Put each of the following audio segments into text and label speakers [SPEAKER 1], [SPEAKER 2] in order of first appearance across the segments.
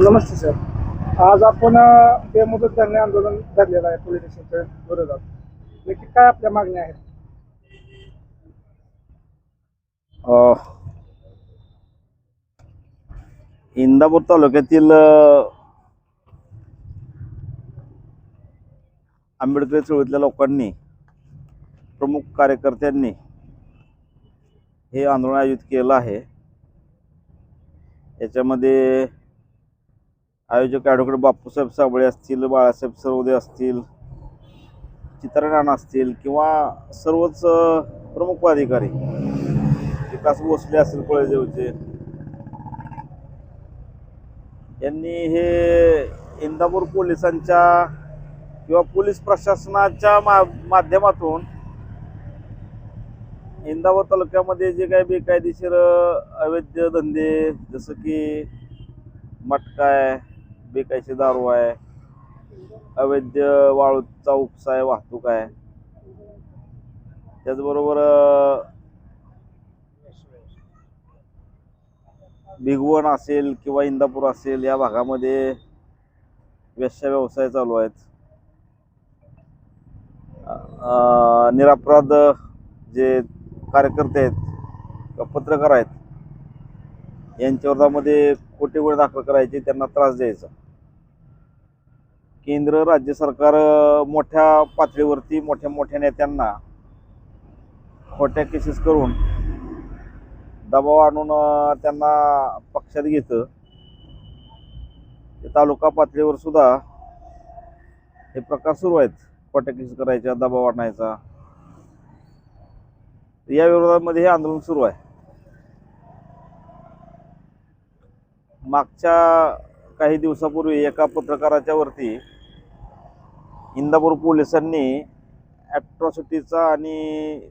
[SPEAKER 1] नमस्ते sir आज आपण बेमुदत धरणे आंदोलन धरलेलं आहे पोलीस स्टेशनच्या विरोधात. नक्की काय आपल्या मागण्या आहेत?
[SPEAKER 2] इंदापूर तालुक्यातील आंबेडकर आंबेडकरी चळवळीतल्या लोकांनी प्रमुख कार्यकर्त्यांनी हे आंदोलन आयोजित केलं आहे. याच्यामध्ये आयोजक ॲडव्होकेट बापूसाहेब साबळे असतील बाळासाहेब सरोदे असतील चित्रनाना असतील किंवा सर्वच प्रमुख पदाधिकारी. विकास भोसले असतील कोळेदेवचे यांनी हे इंदापूर पोलिसांच्या किंवा पोलीस प्रशासनाच्या मा माध्यमातून इंदापूर तालुक्यामध्ये जे काही बेकायदेशीर अवैध धंदे जसं की मटकाय बेकायचे दारू आहे. अवैध वाळूचा उपसा आहे वाहतूक आहे. त्याचबरोबर भिगवण असेल किंवा इंदापूर असेल या भागामध्ये वेश्या व्यवसाय चालू आहेत. निरापराध जे कार्यकर्ते आहेत पत्रकार आहेत यांच्या विरोधामध्ये खोटे गुन्हे दाखल करायचे त्यांना त्रास द्यायचा. केंद्र राज्य सरकार मोठ्या पातळीवरती मोठ्या मोठ्या नेत्यांना खोट्या केसेस करून दबाव आणून त्यांना पक्षात घेतं. ते तालुका पातळीवर सुद्धा हे प्रकार सुरू आहेत. खोट्या केसेस करायच्या दबाव आणायचा. या विरोधामध्ये हे आंदोलन सुरू आहे. मागच्या काही दिवसापूर्वी एका पत्रकाराच्या वरती इंदापूर पोलिसांनी ॲट्रॉसिटीचा आणि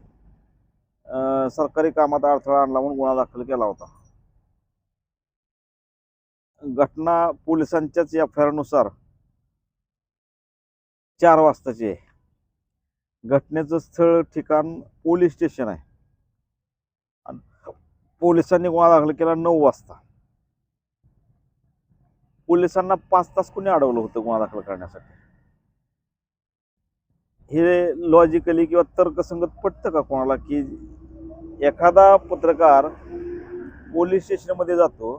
[SPEAKER 2] सरकारी कामात अडथळा आणला म्हणून गुन्हा दाखल केला होता. घटना पोलिसांच्याच एफ आयनुसार चार वाजताची आहे. घटनेचं स्थळ ठिकाण पोलीस स्टेशन आहे. पोलिसांनी गुन्हा दाखल केला नऊ वाजता. पोलिसांना पाच तास कुणी अडवलं होतं गुन्हा दाखल करण्यासाठी? हे लॉजिकली किंवा तर्कसंगत पटतं का कोणाला की एखादा पत्रकार पोलीस स्टेशनमध्ये जातो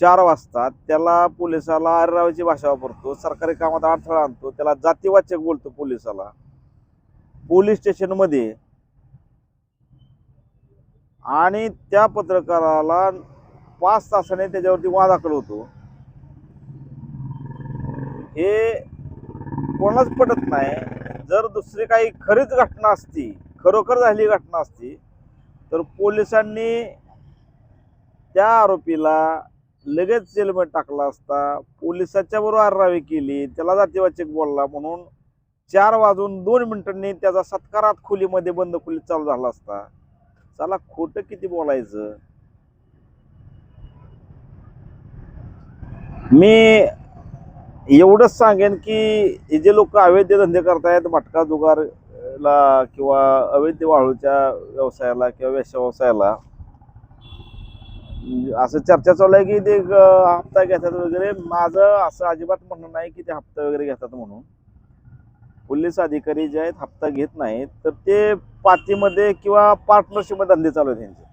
[SPEAKER 2] चार वाजता त्याला पोलिसाला आररावाची भाषा वापरतो सरकारी कामात अडथळा आणतो त्याला जातीवाचक बोलतो पोलिसाला. पोलीस स्टेशनमध्ये आणि त्या पत्रकाराला पाच तासाने त्याच्यावरती वाद दाखल होतो. हे कोणाच पटत नाही. जर दुसरी काही खरीच घटना असती खरोखर झाली घटना असती तर पोलिसांनी त्या आरोपीला लगेच जेलमध्ये टाकला असता. पोलिसाच्या बरोबर आररावी केली त्याला जातीवाचक बोलला म्हणून चार वाजून दोन मिनिटांनी त्याचा सत्कारात खोलीमध्ये बंद खोलीत चालू झाला असता. चला खोटं किती बोलायचं? मी एवढंच सांगेन की हे जे लोक अवैध धंदे करतायत मटका जुगारला किंवा अवैध वाळूच्या व्यवसायाला किंवा वेश व्यवसायाला म्हणजे असं चर्चा चालू आहे की ते हप्ता घेतात वगैरे. माझं असं अजिबात म्हणणं नाही की ते हप्ता वगैरे घेतात म्हणून. पोलीस अधिकारी जे आहेत हप्ता घेत नाहीत तर ते पातीमध्ये किंवा पार्टनरशिपमध्ये धंदे चालू आहेत त्यांचे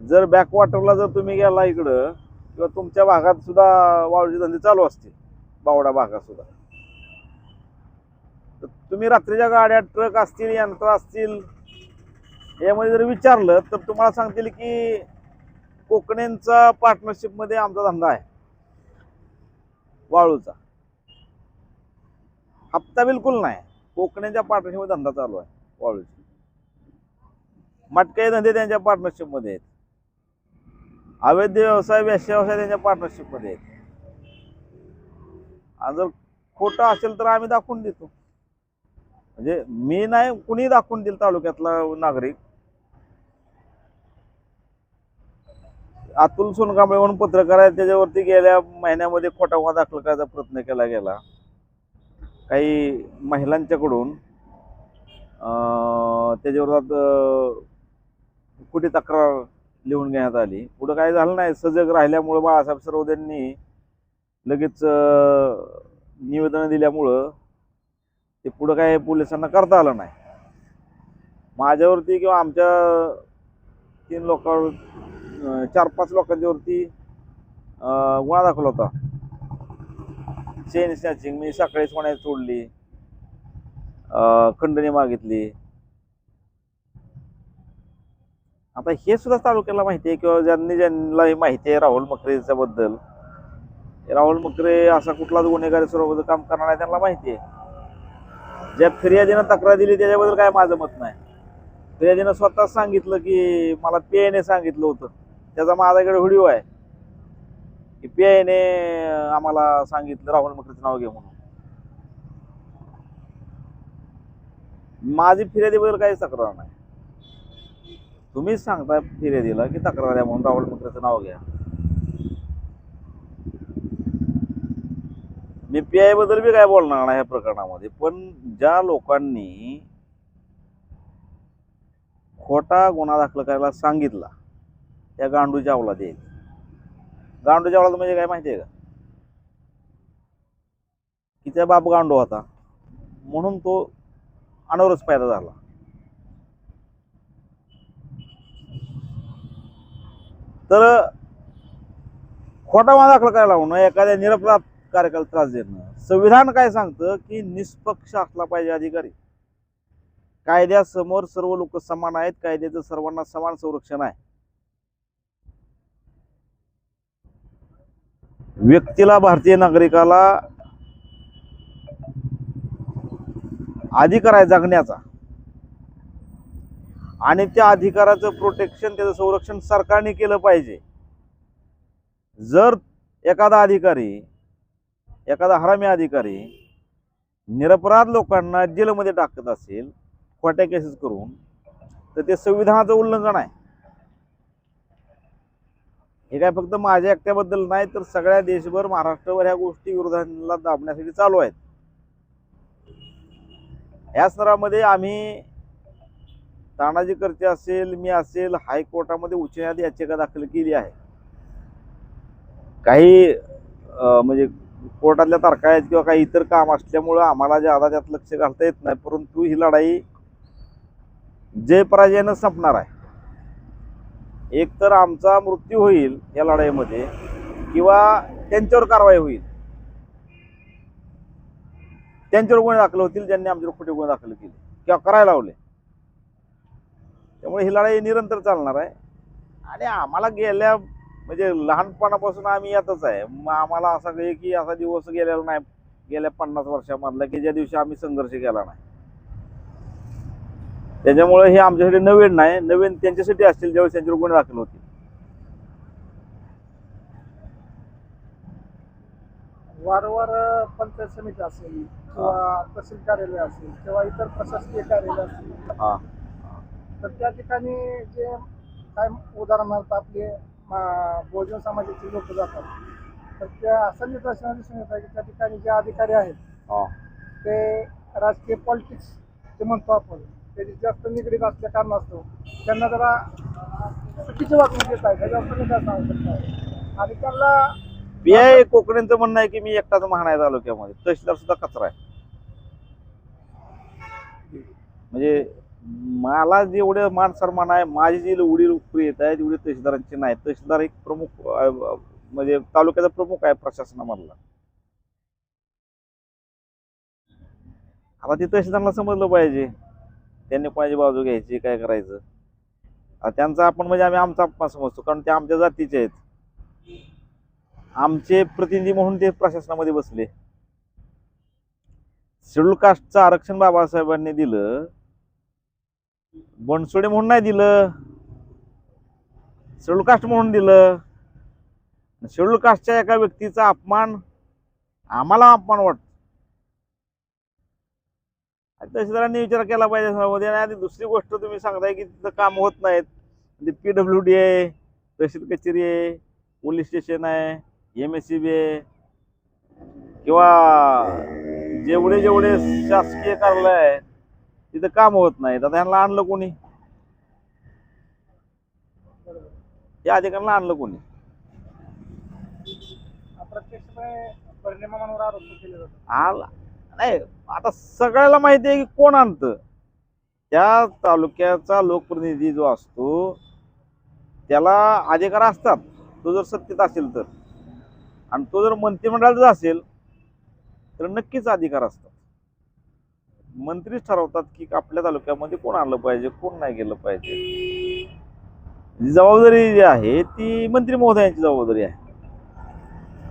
[SPEAKER 2] जर बॅकवॉटरला जर तुम्ही गेला इकडं किंवा तुमच्या भागात सुद्धा वाळूचे धंदे चालू असतील बावडा भागात सुद्धा. तर तुम्ही रात्रीच्या गाड्या ट्रक असतील यंत्र असतील यामध्ये जर विचारलं तर तुम्हाला सांगतील की कोकणेंचा पार्टनरशिपमध्ये आमचा धंदा आहे. वाळूचा. हप्ता बिलकुल नाही. कोकणेच्या पार्टनरशिपमध्ये धंदा चालू आहे वाळूचा. मटके धंदे त्यांच्या पार्टनरशिपमध्ये आहेत. अवैध व्यवसाय वेश्या व्यवसाय त्यांच्या पार्टनरशिपमध्ये आहेत. आणि जर खोटं असेल तर आम्ही दाखवून देतो. म्हणजे मी नाही कुणी दाखवून देईल तालुक्यातला नागरिक. अतुल सोनकांबळे म्हणून पत्रकार आहे त्याच्यावरती गेल्या महिन्यामध्ये खोटा गुन्हा दाखल करायचा प्रयत्न केला गेला. काही महिलांच्याकडून त्याच्यावर कुठे तक्रार लिहून घेण्यात आली. पुढं काय झालं नाही सजग राहिल्यामुळं बाळासाहेब सरवदेंनी लगेच निवेदन दिल्यामुळं ते पुढं काय पोलिसांना करता आलं नाही. माझ्यावरती किंवा आमच्या तीन लोकांवर चार पाच लोकांच्यावरती गुन्हा दाखल होता. चेन स्नॅचिंग मी सकाळीच म्हणायला सोडली खंडणी मागितली. आता हे सुद्धा तालुक्याला माहिती आहे किंवा ज्यांनी ज्यांना हे माहिती आहे राहुल मकरेच्या बद्दल राहुल मकरे असा कुठलाच गुन्हेगारी स्वरूपाचं काम करणार आहे त्यांना माहिती आहे. ज्या फिर्यादीनं तक्रार दिली त्याच्याबद्दल काय माझं मत नाही. फिर्यादीनं स्वतःच सांगितलं की मला पी आयने सांगितलं होतं. त्याचा माझ्याकडे व्हिडिओ आहे. की पी आयने आम्हाला सांगितलं राहुल मकरेचं नाव घे म्हणून. माझी फिर्यादीबद्दल काहीच तक्रार नाही. तुम्हीच सांगताय फिर्यादीला की तक्रार द्या म्हणून राहुल मकरेचं नाव घ्या. मी पी आयबद्दल बी काय बोलणार नाही ह्या प्रकरणामध्ये पण ज्या लोकांनी खोटा गुन्हा दाखल करायला सांगितला त्या गांडूच्या अवलाद येईल गांडूच्या अवलाद म्हणजे काय माहिती आहे का? की त्या बाप गांडू होता म्हणून तो अनावरच पैदा झाला. तर खोटा गुन्हा दाखल करायला लावणं एखाद्या निरपराध कार्यकाला त्रास देणं. संविधान काय सांगतं की निष्पक्ष असला पाहिजे अधिकारी. कायद्यासमोर सर्व लोक समान आहेत कायद्याचं सर्वांना समान संरक्षण आहे. व्यक्तीला भारतीय नागरिकाला अधिकार आहे जगण्याचा. आणि त्या अधिकाराचं प्रोटेक्शन त्याचं संरक्षण सरकारने केलं पाहिजे. जर एखादा अधिकारी एखादा हरामी अधिकारी निरपराध लोकांना जेलमध्ये टाकत असेल खोट्या केसेस करून तर ते संविधानाचं उल्लंघन आहे. हे काय फक्त माझ्या एकट्याबद्दल नाही तर सगळ्या देशभर महाराष्ट्रभर ह्या गोष्टी विरोधाला दाबण्यासाठी चालू आहेत. या स्तरामध्ये आम्ही तानाजी करते असेल मी असेल हायकोर्टामध्ये उच्च न्यायालय याचिका दाखल केली आहे. काही म्हणजे कोर्टातल्या तारखा आहेत किंवा काही इतर काम असल्यामुळं आम्हाला ज्यादा त्यात लक्ष घालता येत नाही परंतु ही लढाई जय पराजयानं संपणार आहे. एक तर आमचा मृत्यू होईल या लढाईमध्ये किंवा त्यांच्यावर कारवाई होईल. त्यांच्यावर गुन्हे दाखल होतील ज्यांनी आमच्यावर खोटे गुन्हे दाखल केले किंवा करायला लावले. त्यामुळे ही लढाई निरंतर चालणार आहे. आणि आम्हाला गेल्या म्हणजे लहानपणापासून आम्ही यातच आहे. मग आम्हाला असा काही की असा दिवस गेलेला नाही. गेल्या पन्नास वर्षामधला की ज्या दिवशी आम्ही संघर्ष केला नाही. त्याच्यामुळे हे आमच्यासाठी नवीन नाही. नवीन त्यांच्यासाठी असतील ज्यावेळेस त्यांच्यावर गुन्हे दाखल होतील.
[SPEAKER 1] वारंवार पंचायत समिती असेल किंवा तहसील कार्यालय असेल किंवा इतर प्रशासकीय कार्यालय असतील
[SPEAKER 2] हा.
[SPEAKER 1] तर त्या ठिकाणी जे काय उदाहरणार्थ आपले बहुजन समाजाचे लोक जातात. तर त्या असं निदर्शनात दिसून येत आहे की त्या ठिकाणी जे अधिकारी आहेत ते राजकीय पॉलिटिक्स जे म्हणतो आपण त्याची जास्त निगडीत असल्या कारणास्तव त्यांना जरा चुकीची वागणूक देत आहे त्याच्यावर काय सांगू शकता आणि त्यांना
[SPEAKER 2] आय कोकणींचं म्हणणं आहे की मी एकटाच महान आहे तालुक्यामध्ये तहसीलदार सुद्धा कचरा आहे. म्हणजे मला जेवढे मान सन्मान आहे माझी जे एवढी प्रियत आहे तेवढे तहसीलदारांचे नाही तहसीलदार एक प्रमुख म्हणजे तालुक्याचा प्रमुख आहे प्रशासनामधला. आता ते तहसीलदारांना समजलं पाहिजे. त्यांनी कोणाची बाजू घ्यायची काय करायचं? आता त्यांचा आपण म्हणजे आम्ही आमचा अपमान समजतो कारण ते आमच्या जातीचे आहेत. आमचे प्रतिनिधी म्हणून ते प्रशासनामध्ये बसले. शेड्यूल कास्टचं आरक्षण बाबासाहेबांनी दिलं. बनसोडे म्हणून नाही दिलं. शेड्यूल कास्ट म्हणून दिलं. शेड्यूल कास्टच्या एका व्यक्तीचा अपमान आम्हाला अपमान वाटतो. तहसीलदारांनी विचार केला पाहिजे सभामध्ये आणि दुसरी गोष्ट तुम्ही सांगताय की तिथं काम होत नाहीत. म्हणजे पी डब्ल्यू डी आहे तहसील कचेरी आहे पोलीस स्टेशन आहे एम एस सी बी आहे किंवा जेवढे जेवढे शासकीय कार्यालय आहे तिथं काम होत नाहीत आता ह्यांना आणलं कोणी? या अधिकाऱ्यांना आणलं कोणी? आला. नाही आता सगळ्याला माहिती आहे की कोण आणतं? त्या तालुक्याचा लोकप्रतिनिधी जो असतो त्याला अधिकार असतात. तो जर सत्तेत असेल तर. आणि तो जर मंत्रिमंडळाचा असेल तर नक्कीच अधिकार असतात. मंत्रीच ठरवतात की आपल्या तालुक्यामध्ये कोण आलं पाहिजे कोण नाही गेलं पाहिजे. जबाबदारी जी आहे ती मंत्री महोदयांची जबाबदारी आहे.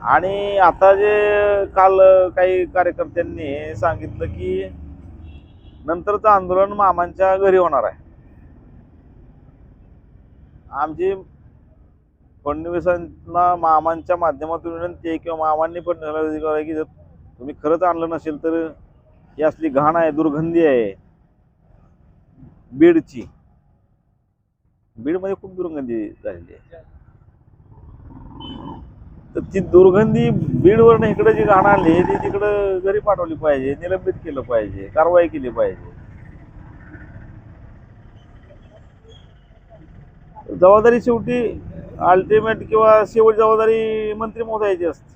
[SPEAKER 2] आणि आता जे काल काही कार्यकर्त्यांनी सांगितलं की नंतरचं आंदोलन मामांच्या घरी होणार आहे. आमची फडणवीसांना मामांच्या माध्यमातून विनंती आहे किंवा मामांनी पण की जर तुम्ही खरंच आणलं नसेल तर ही असली घाण आहे दुर्गंधी आहे. बीडची. बीडमध्ये खूप दुर्गंधी झालेली आहे. तर ती दुर्गंधी बीडवरनं इकडे जी घाण आली ती तिकडं घरी पाठवली पाहिजे निलंबित केलं पाहिजे कारवाई केली पाहिजे. जबाबदारी शेवटी अल्टिमेट किंवा शेवट जबाबदारी मंत्री महोदयाची असते.